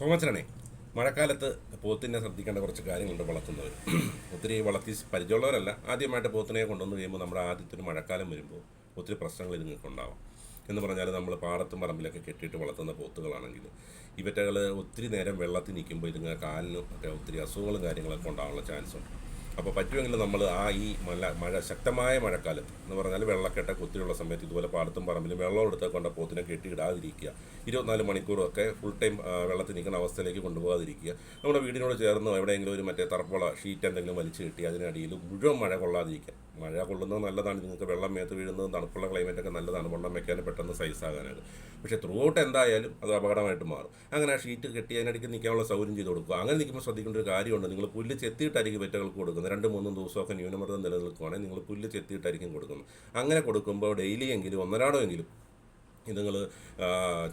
തോമച്ചനെ മഴക്കാലത്ത് പോത്തിനെ ശ്രദ്ധിക്കേണ്ട കുറച്ച് കാര്യങ്ങളുണ്ട് വളർത്തുന്നവർ ഒത്തിരി വളർത്തി പരിചയമുള്ളവരല്ല ആദ്യമായിട്ട് പോത്തിനെ കൊണ്ടുവന്ന് കഴിയുമ്പോൾ നമ്മുടെ ആദ്യത്തെ ഒരു മഴക്കാലം വരുമ്പോൾ ഒത്തിരി പ്രശ്നങ്ങൾ ഇതുങ്ങൾക്ക് ഉണ്ടാവാം. എന്ന് പറഞ്ഞാൽ നമ്മൾ പാടത്തും പറമ്പിലൊക്കെ കെട്ടിയിട്ട് വളർത്തുന്ന പോത്തുകളാണെങ്കിൽ ഇവറ്റകൾ ഒത്തിരി നേരം വെള്ളത്തിൽ നിൽക്കുമ്പോൾ ഇതുങ്ങൾ കാലിനും ഒക്കെ ഒത്തിരി അസുഖങ്ങളും കാര്യങ്ങളൊക്കെ ഉണ്ടാകാനുള്ള ചാൻസ് ഉണ്ട് അപ്പോൾ പറ്റുമെങ്കിൽ നമ്മൾ ആ ഈ മല മഴ ശക്തമായ മഴക്കാലത്ത് എന്ന് പറഞ്ഞാൽ വെള്ളക്കെട്ട കുത്തിയുള്ള സമയത്ത് ഇതുപോലെ പാടത്തും പറമ്പിലും വെള്ളം എടുത്ത് കൊണ്ട പോത്തിനെ കെട്ടിയിടാതിരിക്കുക. ഇരുപത്തിനാല് മണിക്കൂറൊക്കെ ഫുൾ ടൈം വെള്ളത്തിൽ നിൽക്കുന്ന അവസ്ഥയിലേക്ക് കൊണ്ടുപോകാതിരിക്കുക. നമ്മുടെ വീടിനോട് ചേർന്ന് എവിടെയെങ്കിലും ഒരു മറ്റേ തറപ്പുള ഷീറ്റ് എന്തെങ്കിലും വലിച്ചു കെട്ടി അതിനടിയിൽ മുഴുവൻ മഴ കൊള്ളാതിരിക്കുക. മഴ കൊള്ളുന്നത് നല്ലതാണ്. നിങ്ങൾക്ക് വെള്ളം മേത്ത് വീഴുന്നത് തണുപ്പുള്ള ക്ലൈമറ്റൊക്കെ നല്ലതാണ്. വെള്ളം വെക്കാനും പെട്ടെന്ന് സൈസ് ആകാനാണ്. പക്ഷേ ത്രൂ ഔട്ട് എന്തായാലും അത് അപകടമായിട്ട് മാറും. അങ്ങനെ ആ ഷീറ്റ് കെട്ടി അതിനടിക്ക് നിൽക്കാനുള്ള സൗകര്യം ചെയ്ത് കൊടുക്കുക. അങ്ങനെ നിൽക്കുമ്പോൾ ശ്രദ്ധിക്കേണ്ട ഒരു കാര്യമുണ്ട്. നിങ്ങൾ പുല്ല് ചെത്തിയിട്ടായിരിക്കും വെറ്റകൾക്ക് കൊടുക്കുന്നത് രണ്ട് മൂന്നും ദിവസമൊക്കെ ന്യൂനമർദ്ദം നിലനിൽക്കുവാണെങ്കിൽ നിങ്ങൾ പുല്ല് ചെത്തിയിട്ടായിരിക്കും കൊടുക്കുന്നത്. അങ്ങനെ കൊടുക്കുമ്പോൾ ഡെയിലി എങ്കിലും ഒന്നരാടോ എങ്കിലും ഇത് നിങ്ങൾ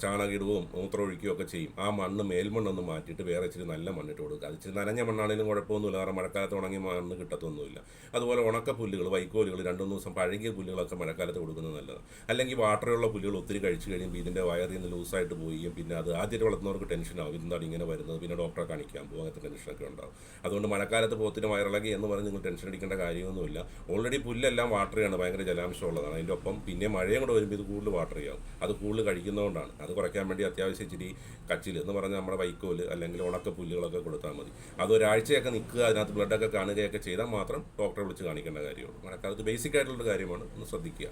ചാണകിടുകയും മൂത്രമൊഴിക്കുകയും ഒക്കെ ചെയ്യും. ആ മണ്ണ് മേൽമണ്ണൊന്ന് മാറ്റിയിട്ട് വേറെ ഇച്ചിരി നല്ല മണ്ണിട്ട് കൊടുക്കുക. അത് ഇച്ചിരി നനഞ്ഞ മണ്ണാണെങ്കിലും കുഴപ്പമൊന്നുമില്ല. കാരണം മഴക്കാലത്ത് ഉണങ്ങിയ മണ്ണ് കിട്ടത്തൊന്നുമില്ല. അതുപോലെ ഉണക്ക പുല്ലുകൾ വൈക്കോലുകൾ രണ്ടു മൂന്ന് ദിവസം പഴകിയ പുല്ലുകളൊക്കെ മഴക്കാലത്ത് കൊടുക്കുന്നത് നല്ലതാണ് അല്ലെങ്കിൽ വാട്ടറുള്ള പുല്ലുകൾ ഒത്തിരി കഴിച്ചു കഴിയുമ്പോൾ ഇതിന്റെ വയറിൽ നിന്ന് ലൂസായിട്ട് പോവുകയും പിന്നെ അത് ആദ്യമായിട്ട് വളർത്തുന്നവർക്ക് ടെൻഷനാവും. എന്താണ് ഇങ്ങനെ വരുന്നത്? പിന്നെ ഡോക്ടറെ കാണിക്കാൻ പോകും അങ്ങനത്തെ ടെൻഷനൊക്കെ ഉണ്ടാവും. അതുകൊണ്ട് മഴക്കാലത്ത് പോത്തിന് വയറിളകി എന്ന് പറഞ്ഞ് നിങ്ങൾ ടെൻഷൻ അടിക്കേണ്ട കാര്യമൊന്നുമില്ല. ഓൾറെഡി പുല്ലെല്ലാം വാട്ടറിയാണ് ഭയങ്കര ജലാംശമുള്ളതാണ്. അതിന്റെ ഒപ്പം പിന്നെ മഴയും കൂടെ വരുമ്പോൾ ഇത് കൂടുതൽ വാട്ടർ ചെയ്യാവും. അത് കൂടുതൽ കഴിക്കുന്നതുകൊണ്ടാണ്. അത് കുറയ്ക്കാൻ വേണ്ടി അത്യാവശ്യം ഇച്ചിരി കച്ചിൽ എന്ന് പറഞ്ഞാൽ നമ്മുടെ വൈക്കോൽ അല്ലെങ്കിൽ ഉണക്ക പുല്ലുകളൊക്കെ കൊടുത്താൽ മതി. അത് ഒരാഴ്ചയൊക്കെ നിൽക്കുക അതിനകത്ത് ബ്ലഡൊക്കെ കാണുകയൊക്കെ ചെയ്താൽ മാത്രം ഡോക്ടറെ വിളിച്ച് കാണിക്കേണ്ട കാര്യമുള്ളൂ. മഴക്കാലത്ത് ബേസിക് ആയിട്ടുള്ള കാര്യമാണ് ഒന്ന് ശ്രദ്ധിക്കുക.